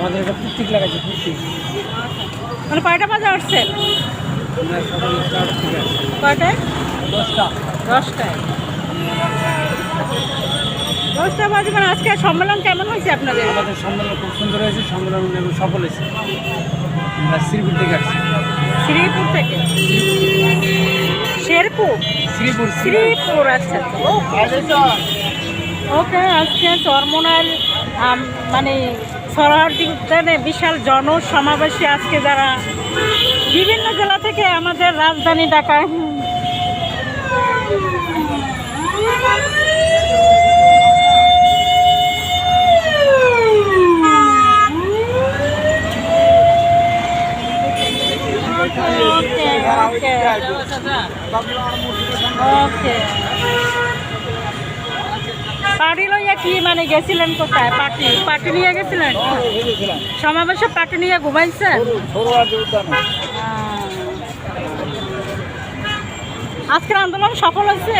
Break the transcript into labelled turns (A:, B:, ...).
A: আমাদের এটা প্রত্যেক লাগাইছে প্রত্যেক
B: মানে কয়টা বাজে
A: থেকে
B: কয়টায়?
A: দশটা।
B: দশটায়। দশটা বাজে মানে আজকে সম্মেলন কেমন হয়েছে আপনাদের?
A: আমাদের সম্মেলন খুব সুন্দর হয়েছে সম্মেলন সফল হয়েছে। আমরা শ্রীপুর থেকে আসছি।
B: শ্রীপুর থেকে? শেরপুর?
A: শ্রীপুর
B: শ্রীপুর আচ্ছা ওকে। আজকে চরমোনার মানে সরহার্দি উদ্যানে বিশাল জনসমাবেশে আজকে যারা বিভিন্ন জেলা থেকে আমাদের রাজধানী ঢাকায় ওকে ওকে পার্টি লইয়া কি মানে গেছিলেন কোথায়? পার্টি পার্টি নিয়ে গেছিলেন? সমাবেশে পার্টি নিয়ে ঘুমাইছেন। আজকের আন্দোলন সফল হয়েছে?